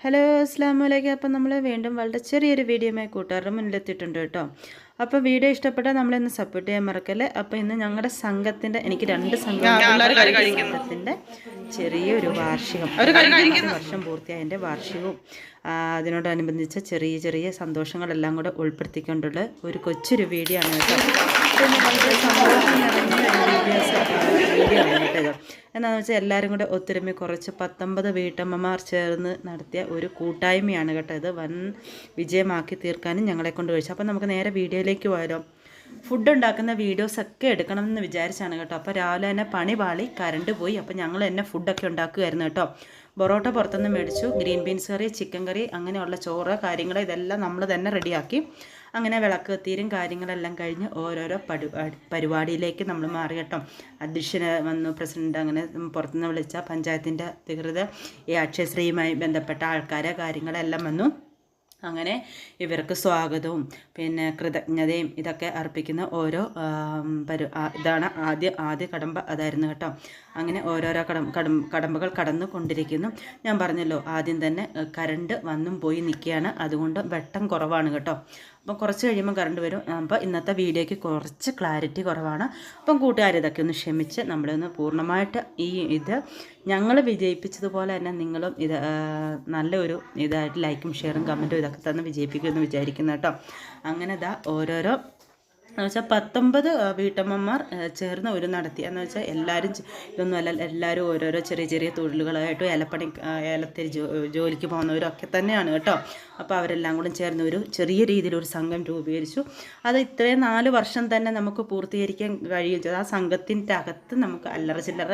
Hello അസ്ലാമലൈക്കും അപ്പം നമ്മൾ വീണ്ടും വളരെ ചെറിയൊരു വീഡിയോയുമായി കൂട്ടുകാരുടെ മുന്നിലെത്തിയിട്ടുണ്ട് കേട്ടോ. അപ്പോൾ വീഡിയോ ഇഷ്ടപ്പെട്ടാൽ നമ്മളൊന്ന് സപ്പോർട്ട് ചെയ്യാൻ മറക്കല്ലേ? അപ്പോൾ ഇന്ന് ഞങ്ങളുടെ സംഘത്തിന്റെ എനിക്ക് രണ്ട് സംഘത്തിന്റെ ചെറിയൊരു വാർഷികം. വർഷം പൂർത്തിയായ എന്റെ വാർഷികവും അതിനോടനുബന്ധിച്ച ചെറിയ ചെറിയ സന്തോഷങ്ങളെല്ലാം കൂടെ ഉൾപ്പെടുത്തിക്കൊണ്ടുള്ള ഒരു കൊച്ചൊരു വീഡിയോ ആണ് കേട്ടോ. വീഡിയോ ആണ് കേട്ടോ എന്താണെന്ന് വെച്ചാൽ എല്ലാവരും കൂടെ ഒത്തൊരുമ കുറച്ച് പത്തൊമ്പത് വീട്ടമ്മമാർ ചേർന്ന് നടത്തിയ ഒരു കൂട്ടായ്മയാണ് കേട്ടോ ഇത്. വൻ വിജയമാക്കി തീർക്കാനും ഞങ്ങളെ കൊണ്ട് കഴിച്ചു. അപ്പോൾ നമുക്ക് നേരെ വീഡിയോയിലേക്ക് പോയാലോ ഫുഡ് ഉണ്ടാക്കുന്ന വീഡിയോസൊക്കെ എടുക്കണം എന്ന് വിചാരിച്ചാണ് കേട്ടോ. അപ്പോൾ രാവിലെ തന്നെ പണി പാളി കറണ്ട് പോയി. അപ്പോൾ ഞങ്ങൾ തന്നെ ഫുഡൊക്കെ ഉണ്ടാക്കുമായിരുന്നു കേട്ടോ. പൊറോട്ട പുറത്തുനിന്ന് മേടിച്ചു green beans curry chicken curry അങ്ങനെയുള്ള ചോറ് കാര്യങ്ങൾ ഇതെല്ലാം നമ്മൾ തന്നെ റെഡിയാക്കി. അങ്ങനെ വിളക്ക് തീരും കാര്യങ്ങളെല്ലാം കഴിഞ്ഞ് ഓരോരോ പടി പരിപാടിയിലേക്ക് നമ്മൾ മാറി കേട്ടോ. അധ്യക്ഷന് വന്നു പ്രസിഡന്റ് അങ്ങനെ പുറത്തുനിന്ന് വിളിച്ച പഞ്ചായത്തിന്റെ അധികൃതർ ഈ അക്ഷയശ്രീയുമായി ബന്ധപ്പെട്ട ആൾക്കാരെ കാര്യങ്ങളെല്ലാം വന്നു. അങ്ങനെ ഇവർക്ക് സ്വാഗതവും പിന്നെ കൃതജ്ഞതയും ഇതൊക്കെ അർപ്പിക്കുന്ന ഓരോ പരു ഇതാണ് ആദ്യ ആദ്യ കടമ്പ അതായിരുന്നു കേട്ടോ. അങ്ങനെ ഓരോരോ കടം കടം കടമ്പകൾ കടന്നു കൊണ്ടിരിക്കുന്നു ഞാൻ പറഞ്ഞല്ലോ ആദ്യം തന്നെ കരണ്ട് വന്നും പോയി നിൽക്കുകയാണ്. അതുകൊണ്ട് വെട്ടം കുറവാണ് കേട്ടോ. അപ്പം കുറച്ച് കഴിയുമ്പോൾ കറണ്ട് വരും. അപ്പോൾ ഇന്നത്തെ വീഡിയോയ്ക്ക് കുറച്ച് ക്ലാരിറ്റി കുറവാണ്. അപ്പം കൂട്ടുകാർ ഇതൊക്കെ ഒന്ന് ക്ഷമിച്ച് നമ്മളൊന്ന് പൂർണമായിട്ട് ഈ ഇത് ഞങ്ങൾ വിജയിപ്പിച്ചതുപോലെ തന്നെ നിങ്ങളും ഇത് നല്ലൊരു ഇതായിട്ട് ലൈക്കും ഷെയറും കമന്റും ഇതൊക്കെ തന്നെ വിജയിപ്പിക്കുമെന്ന് വിചാരിക്കുന്നു കേട്ടോ. അങ്ങനെ ഇതാ ഓരോരോ എന്ന് വെച്ചാൽ പത്തൊമ്പത് വീട്ടമ്മമാർ ചേർന്ന് ഒരു നടത്തി. എന്ന് വെച്ചാൽ എല്ലാവരും ഇതൊന്നും ഇതൊന്നുമല്ല എല്ലാവരും ഓരോരോ ചെറിയ ചെറിയ തൊഴിലുകളായിട്ടും ഏലപ്പണി ഏലത്തിൽ ജോലിക്ക് പോകുന്നവരൊക്കെ തന്നെയാണ് കേട്ടോ. അപ്പോൾ അവരെല്ലാം കൂടെ ചേർന്ന് ഒരു ചെറിയ രീതിയിലൊരു സംഘം രൂപീകരിച്ചു. അത് ഇത്രയും നാല് വർഷം തന്നെ നമുക്ക് പൂർത്തീകരിക്കാൻ കഴിയും. ആ സംഘത്തിന്റെ അകത്ത് നമുക്ക് അല്ലറ ചില്ലറ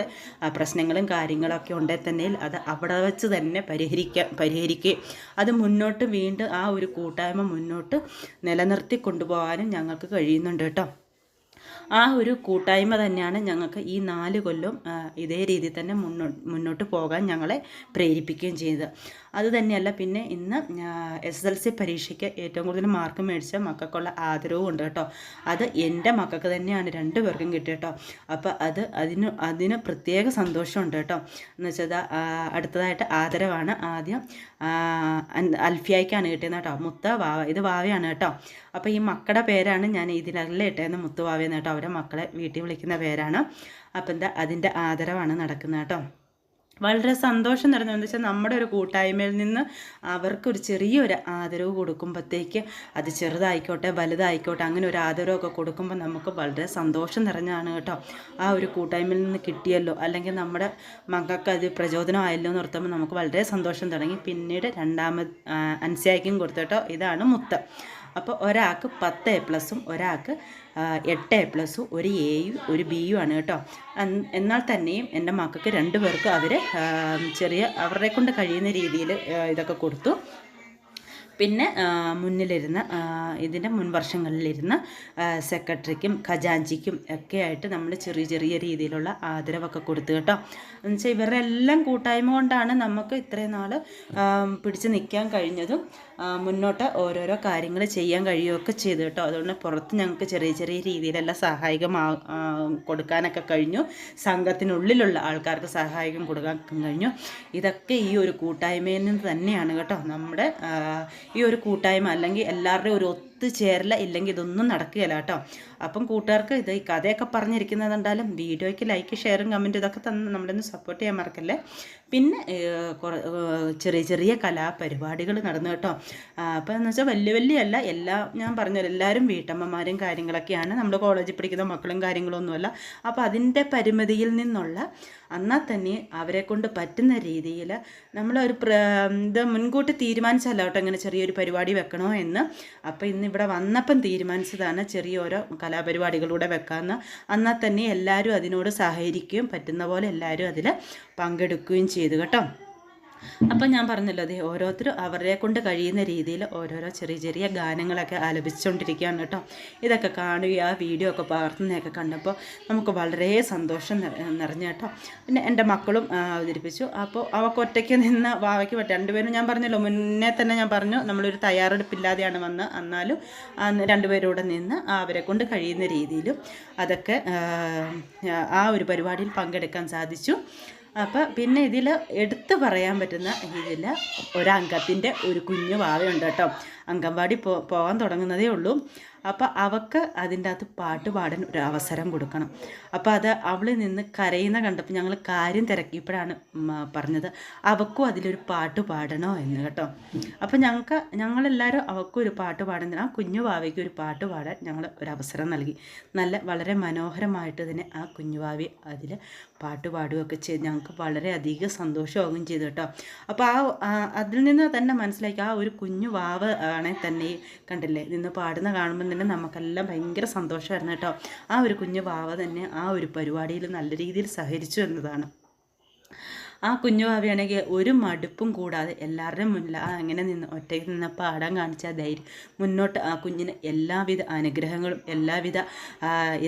പ്രശ്നങ്ങളും കാര്യങ്ങളൊക്കെ ഉണ്ടെങ്കിൽ തന്നെ അത് അവിടെ വെച്ച് തന്നെ പരിഹരിക്കാൻ പരിഹരിക്കുകയും അത് മുന്നോട്ട് വീണ്ടും ആ ഒരു കൂട്ടായ്മ മുന്നോട്ട് നിലനിർത്തി കൊണ്ടുപോകാനും ഞങ്ങൾക്ക് കഴിയുന്നുണ്ട്. കേട്ടോ. ആ ഒരു കൂട്ടായ്മ തന്നെയാണ് ഞങ്ങൾക്ക് ഈ നാല് കൊല്ലം ഇതേ രീതിയിൽ തന്നെ മുന്നോട്ട് മുന്നോട്ട് പോകാൻ ഞങ്ങളെ പ്രേരിപ്പിക്കുകയും ചെയ്തത്. അത് തന്നെയല്ല. പിന്നെ ഇന്ന് എസ് എൽ സി പരീക്ഷയ്ക്ക് ഏറ്റവും കൂടുതൽ മാർക്ക് മേടിച്ച മക്കൾക്കുള്ള ആദരവും ഉണ്ട് കേട്ടോ. അത് എന്റെ മക്കൾക്ക് തന്നെയാണ് രണ്ടു പേർക്കും കിട്ടിയ കേട്ടോ. അപ്പോൾ അത് അതിന് അതിന് പ്രത്യേക സന്തോഷമുണ്ട് കേട്ടോ. എന്ന് വെച്ചാൽ അടുത്തതായിട്ട് ആദരവാണ് ആദ്യം. അൽഫിയായിക്കാണ് കിട്ടിയത് കേട്ടോ. മുത്ത വാവ ഇത് വാവയാണ് കേട്ടോ. അപ്പോൾ ഈ മക്കളുടെ പേരാണ് ഞാൻ ഇതിലല്ല ഇട്ടേന്ന് മുത്തുവാവയെന്ന് കേട്ടോ. അവരെ മക്കളെ വീട്ടിൽ വിളിക്കുന്ന പേരാണ്. അപ്പം എന്താ അതിന്റെ ആദരവാണ് നടക്കുന്നത് കേട്ടോ. വളരെ സന്തോഷം നിറഞ്ഞു എന്ന് വെച്ചാൽ നമ്മുടെ ഒരു കൂട്ടായ്മയിൽ നിന്ന് അവർക്കൊരു ചെറിയൊരു ആദരവ് കൊടുക്കുമ്പോഴത്തേക്ക് അത് ചെറുതായിക്കോട്ടെ വലുതായിക്കോട്ടെ അങ്ങനെ ഒരു ആദരവൊക്കെ കൊടുക്കുമ്പോൾ നമുക്ക് വളരെ സന്തോഷം നിറഞ്ഞാണ് കേട്ടോ. ആ ഒരു കൂട്ടായ്മയിൽ നിന്ന് കിട്ടിയല്ലോ അല്ലെങ്കിൽ നമ്മുടെ മക്കൾക്ക് അത് പ്രചോദനമായല്ലോ എന്ന് ഓർത്തുമ്പോൾ നമുക്ക് വളരെ സന്തോഷം തുടങ്ങി. പിന്നീട് രണ്ടാമത് അൻസിയായിക്കും കൊടുത്തു കേട്ടോ. ഇതാണ് മുത്ത്. അപ്പോൾ ഒരാൾക്ക് പത്ത് എ പ്ലസും ഒരാൾക്ക് എട്ട് എ പ്ലസും ഒരു എയും ഒരു ബിയും ആണ് കേട്ടോ. എന്നാൽ തന്നെയും എന്റെ മക്കൾക്ക് രണ്ടു പേർക്ക് അവർ ചെറിയ അവരെ കൊണ്ട് കഴിയുന്ന രീതിയിൽ ഇതൊക്കെ കൊടുത്തു. പിന്നെ മുന്നിലിരുന്ന് ഇതിന്റെ മുൻവർഷങ്ങളിലിരുന്ന് സെക്രട്ടറിക്കും ഖജാഞ്ചിക്കും ഒക്കെ ആയിട്ട് നമ്മൾ ചെറിയ ചെറിയ രീതിയിലുള്ള ആദരവൊക്കെ കൊടുത്തു കേട്ടോ. എന്നുവെച്ചാൽ ഇവരുടെ എല്ലാം കൂട്ടായ്മ കൊണ്ടാണ് നമുക്ക് ഇത്രയും നാൾ പിടിച്ച് നിൽക്കാൻ കഴിഞ്ഞതും മുന്നോട്ട് ഓരോരോ കാര്യങ്ങൾ ചെയ്യാൻ കഴിയുകയൊക്കെ ചെയ്തു കേട്ടോ. അതുകൊണ്ട് പുറത്ത് ഞങ്ങൾക്ക് ചെറിയ ചെറിയ രീതിയിലെല്ലാം സഹായകമാ കൊടുക്കാനൊക്കെ കഴിഞ്ഞു. സംഘത്തിനുള്ളിലുള്ള ആൾക്കാർക്ക് സഹായം കൊടുക്കാൻ കഴിഞ്ഞു. ഇതൊക്കെ ഈ ഒരു കൂട്ടായ്മയിൽ നിന്ന് തന്നെയാണ് കേട്ടോ. നമ്മുടെ ഈ ഒരു കൂട്ടായ്മ അല്ലെങ്കിൽ എല്ലാവരുടെയും ഒരു ഒത്തുചേരല ഇല്ലെങ്കിൽ ഇതൊന്നും നടക്കുകയില്ല കേട്ടോ. അപ്പം കൂട്ടുകാർക്ക് ഇത് കഥയൊക്കെ പറഞ്ഞിരിക്കുന്നത് എന്തായാലും വീഡിയോയ്ക്ക് ലൈക്ക് ഷെയറും കമന്റും ഇതൊക്കെ തന്ന് നമ്മളൊന്ന് സപ്പോർട്ട് ചെയ്യാൻ മറക്കല്ലേ. പിന്നെ ചെറിയ ചെറിയ കലാപരിപാടികൾ നടന്നു കേട്ടോ. അപ്പോൾ എന്ന് വെച്ചാൽ വലിയ വലിയ അല്ല എല്ലാ ഞാൻ പറഞ്ഞു എല്ലാവരും വീട്ടമ്മമാരും കാര്യങ്ങളൊക്കെയാണ്. നമ്മൾ കോളേജിൽ പഠിക്കുന്ന മക്കളും കാര്യങ്ങളൊന്നുമല്ല. അപ്പോൾ അതിന്റെ പരിമിതിയിൽ നിന്നുള്ള എന്നാൽ തന്നെ അവരെ കൊണ്ട് പറ്റുന്ന രീതിയിൽ നമ്മളൊരു പ്ര ഇത് മുൻകൂട്ടി തീരുമാനിച്ചല്ല കേട്ടോ ഇങ്ങനെ ചെറിയൊരു പരിപാടി വെക്കണോ എന്ന്. അപ്പോൾ ഇന്ന് ഇവിടെ വന്നപ്പം തീരുമാനിച്ചതാണ് ചെറിയ ഓരോ കലാപരിപാടികളൂടെ വെക്കാമെന്ന് എന്നാൽ തന്നെ എല്ലാവരും അതിനോട് സഹകരിക്കുകയും പറ്റുന്ന പോലെ എല്ലാവരും അതിൽ പങ്കെടുക്കുകയും ചെയ്തു കേട്ടോ. അപ്പം ഞാൻ പറഞ്ഞല്ലോ അതെ ഓരോരുത്തരും അവരെ കൊണ്ട് കഴിയുന്ന രീതിയിൽ ഓരോരോ ചെറിയ ചെറിയ ഗാനങ്ങളൊക്കെ ആലപിച്ചുകൊണ്ടിരിക്കുകയാണ് കേട്ടോ. ഇതൊക്കെ കാണുകയും ആ വീഡിയോ ഒക്കെ പകർത്തുന്നതൊക്കെ കണ്ടപ്പോൾ നമുക്ക് വളരെ സന്തോഷം നിറ- നിറഞ്ഞു കേട്ടോ. പിന്നെ എന്റെ മക്കളും അവതരിപ്പിച്ചു. അപ്പോൾ അവൾക്ക് ഒറ്റയ്ക്ക് നിന്ന് വാവയ്ക്ക് പറ്റും. രണ്ടുപേരും ഞാൻ പറഞ്ഞല്ലോ മുന്നേ തന്നെ ഞാൻ പറഞ്ഞു നമ്മളൊരു തയ്യാറെടുപ്പില്ലാതെയാണ് വന്ന്. എന്നാലും രണ്ടുപേരൂടെ നിന്ന് അവരെ കൊണ്ട് കഴിയുന്ന രീതിയിലും അതൊക്കെ ആ ഒരു പരിപാടിയിൽ പങ്കെടുക്കാൻ സാധിച്ചു. അപ്പം പിന്നെ ഇതിൽ എടുത്തു പറയാൻ പറ്റുന്ന ഇതിൽ ഒരംഗത്തിന്റെ ഒരു കുഞ്ഞു വാവയുണ്ട് കേട്ടോ. അംഗൻവാടി പോ പോകാൻ തുടങ്ങുന്നതേ ഉള്ളൂ. അപ്പോൾ അവൾക്ക് അതിന്റെ അകത്ത് പാട്ട് പാടാൻ ഒരു അവസരം കൊടുക്കണം. അപ്പോൾ അത് അവൾ നിന്ന് കരയുന്ന കണ്ടപ്പോൾ ഞങ്ങൾ കാര്യം തിരക്കിയപ്പോഴാണ് പറഞ്ഞത്. അവൾക്കും അതിലൊരു പാട്ട് പാടണോ എന്ന് കേട്ടോ. അപ്പോൾ ഞങ്ങൾക്ക് ഞങ്ങളെല്ലാവരും അവൾക്കും ഒരു പാട്ട് പാടുന്നതിന് ആ കുഞ്ഞു ഭാവിക്ക് ഒരു പാട്ട് പാടാൻ ഞങ്ങൾ ഒരു അവസരം നൽകി. നല്ല വളരെ മനോഹരമായിട്ട് തന്നെ ആ കുഞ്ഞുവാവി അതിൽ പാട്ട് പാടുകയൊക്കെ ചെയ്ത്. ഞങ്ങൾക്ക് വളരെയധികം സന്തോഷമാവുകയും ചെയ്തു കേട്ടോ. അപ്പോൾ ആ അതിൽ നിന്ന് തന്നെ മനസ്സിലാക്കി ആ ഒരു കുഞ്ഞു വാവ് ആണെങ്കിൽ തന്നെ കണ്ടില്ലേ? നിന്ന് പാടുന്ന കാണുമ്പോൾ തന്നെ നമുക്കെല്ലാം ഭയങ്കര സന്തോഷമായിരുന്നു കേട്ടോ. ആ ഒരു കുഞ്ഞു വാവ തന്നെ ആ ഒരു പരിപാടിയിൽ നല്ല രീതിയിൽ സഹകരിച്ചു എന്നതാണ്. ആ കുഞ്ഞു ഭാവിയാണെങ്കിൽ ഒരു മടുപ്പും കൂടാതെ എല്ലാവരുടെയും മുന്നിൽ അങ്ങനെ നിന്ന് ഒറ്റയ്ക്ക് നിന്ന് പാടാൻ കാണിച്ച ധൈര്യം മുന്നോട്ട് ആ കുഞ്ഞിന് എല്ലാവിധ അനുഗ്രഹങ്ങളും എല്ലാവിധ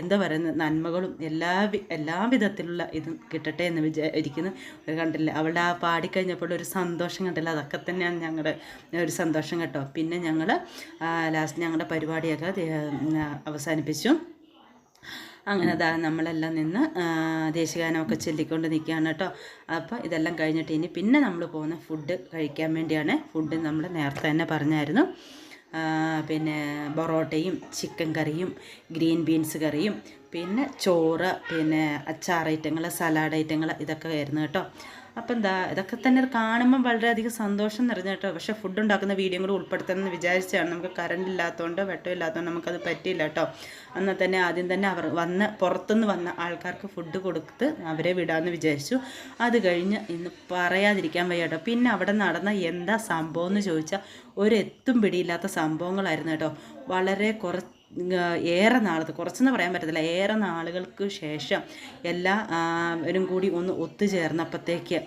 എന്താ പറയുന്നത് നന്മകളും എല്ലാ എല്ലാ വിധത്തിലുള്ള ഇതും കിട്ടട്ടെ എന്ന് വിചാരിക്കുന്നു. കണ്ടില്ല? അവളുടെ ആ പാടിക്കഴിഞ്ഞപ്പോൾ ഒരു സന്തോഷം കണ്ടില്ല? അതൊക്കെ തന്നെയാണ് ഞങ്ങളുടെ ഒരു സന്തോഷം കേട്ടോ. പിന്നെ ഞങ്ങൾ ലാസ്റ്റ് ഞങ്ങളുടെ പരിപാടിയൊക്കെ അവസാനിപ്പിച്ചു. അങ്ങനെ അതാ നമ്മളെല്ലാം നിന്ന് ദേശീയഗാനമൊക്കെ ചൊല്ലിക്കൊണ്ട് നിൽക്കുകയാണ് കേട്ടോ. അപ്പോൾ ഇതെല്ലാം കഴിഞ്ഞിട്ട് ഇനി പിന്നെ നമ്മൾ പോകുന്ന ഫുഡ് കഴിക്കാൻ വേണ്ടിയാണ്. ഫുഡ് നമ്മൾ നേരത്തെ തന്നെ പറഞ്ഞായിരുന്നു. പിന്നെ പൊറോട്ടയും ചിക്കൻ കറിയും ഗ്രീൻ ബീൻസ് കറിയും പിന്നെ ചോറ് പിന്നെ അച്ചാർ ഐറ്റങ്ങൾ സലാഡ് ഐറ്റങ്ങൾ ഇതൊക്കെ ആയിരുന്നു കേട്ടോ. അപ്പം എന്താ ഇതൊക്കെ തന്നെ കാണുമ്പം വളരെയധികം സന്തോഷം നിറഞ്ഞ കേട്ടോ. പക്ഷേ ഫുഡ് ഉണ്ടാക്കുന്ന വീഡിയോ കൂടി ഉൾപ്പെടുത്തണമെന്ന് വിചാരിച്ചാണ് നമുക്ക് കറണ്ട് ഇല്ലാത്തതുകൊണ്ട് വെട്ടം ഇല്ലാത്തതുകൊണ്ട് നമുക്കത് പറ്റിയില്ല കേട്ടോ. എന്നാൽ തന്നെ ആദ്യം തന്നെ അവർ വന്ന പുറത്തുനിന്ന് വന്ന ആൾക്കാർക്ക് ഫുഡ് കൊടുത്ത് അവരെ വിടാമെന്ന് വിചാരിച്ചു. അത് കഴിഞ്ഞ് ഇന്ന് പറയാതിരിക്കാൻ വയ്യ കേട്ടോ. പിന്നെ അവിടെ നടന്ന എന്താ സംഭവം എന്ന് ചോദിച്ചാൽ ഒരെത്തും പിടിയില്ലാത്ത സംഭവങ്ങളായിരുന്നു കേട്ടോ. വളരെ കുറച്ച് ഏറെ നാളത്ത് കുറച്ചെന്ന് പറയാൻ പറ്റത്തില്ല ഏറെ നാളുകൾക്ക് ശേഷം എല്ലാവരും കൂടി ഒന്ന് ഒത്തുചേർന്നപ്പോഴത്തേക്ക്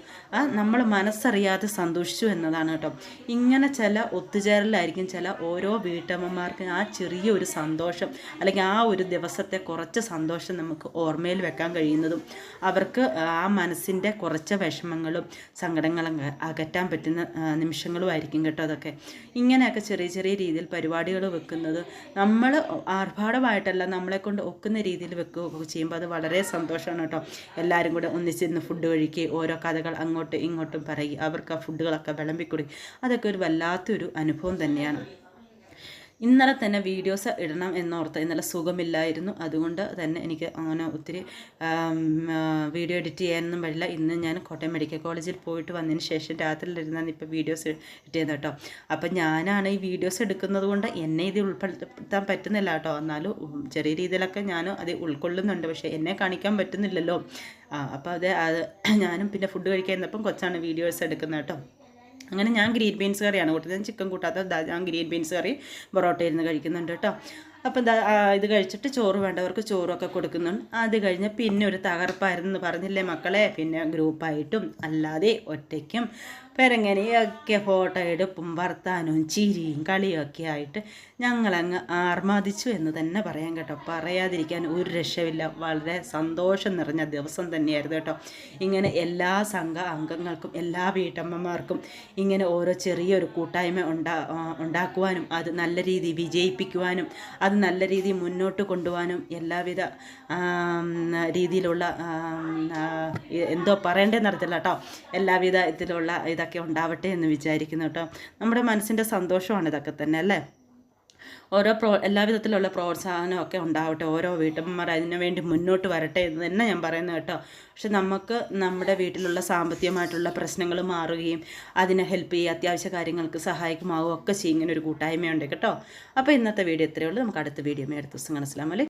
നമ്മൾ മനസ്സറിയാതെ സന്തോഷിച്ചു എന്നതാണ് കേട്ടോ. ഇങ്ങനെ ചില ഒത്തുചേരലായിരിക്കും ചില ഓരോ വീട്ടമ്മമാർക്ക് ആ ചെറിയ ഒരു സന്തോഷം അല്ലെങ്കിൽ ആ ഒരു ദിവസത്തെ കുറച്ച് സന്തോഷം നമുക്ക് ഓർമ്മയിൽ വെക്കാൻ കഴിയുന്നതും അവർക്ക് ആ മനസ്സിന്റെ കുറച്ച് വിഷമങ്ങളും സങ്കടങ്ങളും അകറ്റാൻ പറ്റുന്ന നിമിഷങ്ങളും ആയിരിക്കും കേട്ടോ അതൊക്കെ. ഇങ്ങനെയൊക്കെ ചെറിയ ചെറിയ രീതിയിൽ പരിപാടികൾ വെക്കുന്നത് നമ്മൾ ആർഭാടമായിട്ടല്ല നമ്മളെ കൊണ്ട് ഒക്കുന്ന രീതിയിൽ വെക്കുകയൊക്കെ ചെയ്യുമ്പോൾ അത് വളരെ സന്തോഷമാണ് കേട്ടോ. എല്ലാവരും കൂടെ ഒന്നിച്ചിരുന്ന് ഫുഡ് കഴിക്കുകയും ഓരോ കഥകൾ അങ്ങോട്ടും ഇങ്ങോട്ടും പറയുക അവർക്ക് ആ ഫുഡുകളൊക്കെ വിളമ്പിക്കൊടുക്കുക അതൊക്കെ ഒരു വല്ലാത്തൊരു അനുഭവം തന്നെയാണ്. ഇന്നലെ തന്നെ വീഡിയോസ് ഇടണം എന്നോർത്ത് ഇന്നലെ സുഖമില്ലായിരുന്നു. അതുകൊണ്ട് തന്നെ എനിക്ക് അങ്ങനെ ഒത്തിരി വീഡിയോ എഡിറ്റ് ചെയ്യാനൊന്നും പറ്റില്ല. ഇന്ന് ഞാൻ കോട്ടയം മെഡിക്കൽ കോളേജിൽ പോയിട്ട് വന്നതിന് ശേഷം രാത്രിയിലിരുന്നാണ് ഇപ്പോൾ വീഡിയോസ് എഡിറ്റ് ചെയ്യുന്നത് കേട്ടോ. അപ്പം ഞാനാണ് ഈ വീഡിയോസ് എടുക്കുന്നത് കൊണ്ട് എന്നെ ഇത് ഉൾപ്പെടുത്താൻ പറ്റുന്നില്ല കേട്ടോ. എന്നാലും ചെറിയ രീതിയിലൊക്കെ ഞാൻ അത് ഉൾക്കൊള്ളുന്നുണ്ട്. പക്ഷേ എന്നെ കാണിക്കാൻ പറ്റുന്നില്ലല്ലോ. ആ അപ്പോൾ അത് അത് ഞാനും പിന്നെ ഫുഡ് കഴിക്കാൻ കൊച്ചാണ് വീഡിയോസ് എടുക്കുന്നത് കേട്ടോ. അങ്ങനെ ഞാൻ ഗ്രീൻ ബീൻസ് കറിയാണ് കൂട്ടത്. ഞാൻ ചിക്കൻ കൂട്ടാത്ത ഞാൻ ഗ്രീൻ ബീൻസ് കറി പൊറോട്ട ഇരുന്ന് കഴിക്കുന്നുണ്ട് കേട്ടോ. അപ്പം ഇത് കഴിച്ചിട്ട് ചോറ് വേണ്ടവർക്ക് ചോറൊക്കെ കൊടുക്കുന്നുണ്ട്. അത് കഴിഞ്ഞ് പിന്നെ ഒരു തകർപ്പായിരുന്നു പറഞ്ഞില്ലേ മക്കളെ? പിന്നെ ഗ്രൂപ്പായിട്ടും അല്ലാതെ ഒറ്റയ്ക്കും പെരങ്ങനെയൊക്കെ ഫോട്ടോ എടുപ്പും വർത്താനവും ചിരിയും കളിയൊക്കെ ആയിട്ട് ഞങ്ങളങ്ങ് ആർമാദിച്ചു എന്ന് തന്നെ പറയാം കേട്ടോ. പറയാതിരിക്കാൻ ഒരു രക്ഷയില്ല വളരെ സന്തോഷം നിറഞ്ഞ ദിവസം തന്നെയായിരുന്നു കേട്ടോ. ഇങ്ങനെ എല്ലാ സംഘ അംഗങ്ങൾക്കും എല്ലാ വീട്ടമ്മമാർക്കും ഇങ്ങനെ ഓരോ ചെറിയൊരു കൂട്ടായ്മ ഉണ്ടാ ഉണ്ടാക്കുവാനും അത് നല്ല രീതിയിൽ വിജയിപ്പിക്കുവാനും അത് നല്ല രീതിയിൽ മുന്നോട്ട് കൊണ്ടുപോകാനും എല്ലാവിധ രീതിയിലുള്ള എന്തോ പറയേണ്ടതെന്ന് അറിയത്തില്ല കേട്ടോ. എല്ലാവിധ ഇതിലുള്ള ഇതൊക്കെ ഒക്കെ ഉണ്ടാവട്ടെ എന്ന് വിചാരിക്കുന്നു കേട്ടോ. നമ്മുടെ മനസ്സിന്റെ സന്തോഷമാണ് ഇതൊക്കെ തന്നെ അല്ലേ? ഓരോ പ്രോ എല്ലാ വിധത്തിലുള്ള പ്രോത്സാഹനമൊക്കെ ഉണ്ടാവട്ടെ ഓരോ വീട്ടമ്മമാർ അതിനു വേണ്ടി മുന്നോട്ട് വരട്ടെ എന്ന് തന്നെ ഞാൻ പറയുന്നത് കേട്ടോ. പക്ഷെ നമുക്ക് നമ്മുടെ വീട്ടിലുള്ള സാമ്പത്തികമായിട്ടുള്ള പ്രശ്നങ്ങൾ മാറുകയും അതിനെ ഹെൽപ്പ് ചെയ്യുക അത്യാവശ്യ കാര്യങ്ങൾക്ക് സഹായിക്കുമാവുകയും ഒക്കെ ചെയ്യും. ഇങ്ങനെ ഒരു കൂട്ടായ്മയുണ്ട് കേട്ടോ. അപ്പോൾ ഇന്നത്തെ വീഡിയോ ഇത്രയേ ഉള്ളൂ. നമുക്ക് അടുത്ത വീഡിയോ അടുത്ത ദിവസം മനസ്സിലാമല്ലേ